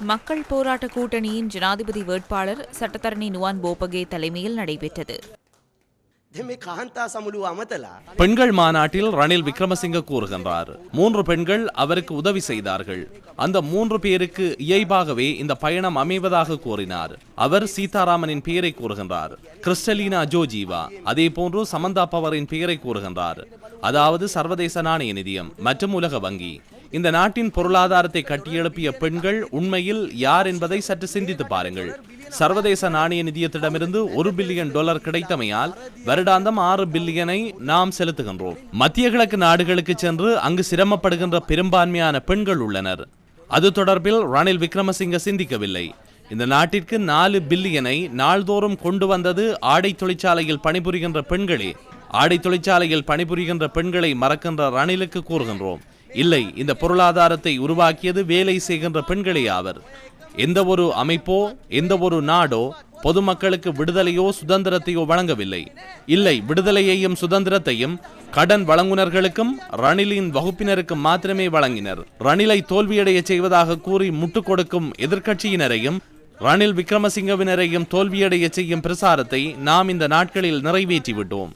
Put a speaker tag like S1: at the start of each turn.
S1: மக்கள் போராட்ட கூட்டணியின் ஜனாதிபதி வேட்பாளர் சட்டத்தரணி நுவான் போபகே தலைமையில் நடைபெற்றது.
S2: பெண்கள் மாநாட்டில் ரணில் விக்ரமசிங்க கூறுகின்றார். மூன்று பெண்கள் அவருக்கு உதவி செய்தார்கள். அந்த மூன்று பேருக்கு இயல்பாகவே இந்த பயணம் அமைவதாக கூறினார். அவர் சீதாராமனின் பெயரை கூறுகின்றார். கிறிஸ்டலீனா ஜோஜீவா. அதே போன்று சமந்தா பவரின் பெயரை கூறுகின்றார். அதாவது சர்வதேச நாணய நிதியம் மற்றும் உலக வங்கி. இந்த நாட்டின் பொருளாதாரத்தை கட்டியெழுப்பிய பெண்கள் உண்மையில் யார் என்பதை சற்று சிந்தித்து பாருங்கள். சர்வதேச நாணய நிதியத்திடமிருந்து ஒரு பில்லியன் டாலர் கிடைத்தமையால் வருடாந்தம் ஆறு பில்லியனை நாம் செலுத்துகின்றோம். மத்திய கிழக்கு நாடுகளுக்கு சென்று அங்கு சிரமப்படுகின்ற பெரும்பான்மையான பெண்கள் உள்ளனர். அது தொடர்பில் ரணில் விக்ரமசிங்க சிந்திக்கவில்லை. இந்த நாட்டிற்கு நாலு பில்லியனை நாள்தோறும் கொண்டு வந்தது ஆடை தொழிற்சாலையில் பணிபுரிகின்ற பெண்களே. ஆடை தொழிற்சாலையில் பணிபுரிகின்ற பெண்களை மறக்கின்ற ரணிலுக்கு கூறுகின்றோம். இல்லை இந்த பொருளாதாரத்தை உருவாக்கியது வேலை செய்கின்ற பெண்களே ஆவர். எந்த ஒரு அமைப்போ எந்த ஒரு நாடோ பொதுமக்களுக்கு விடுதலையோ சுதந்திரத்தையோ வழங்கவில்லை. இல்லை விடுதலையையும் சுதந்திரத்தையும் கடன் வழங்குனர்களுக்கும் ரணிலின் வகுப்பினருக்கும் மாத்திரமே வழங்கினர். ரணிலை தோல்வியடைய செய்வதாக கூறி முட்டுக் கொடுக்கும் எதிர்க்கட்சியினரையும் ரணில் விக்ரமசிங்கவினரையும் தோல்வியடைய செய்யும் பிரசாரத்தை நாம் இந்த நாட்களில் நிறைவேற்றிவிட்டோம்.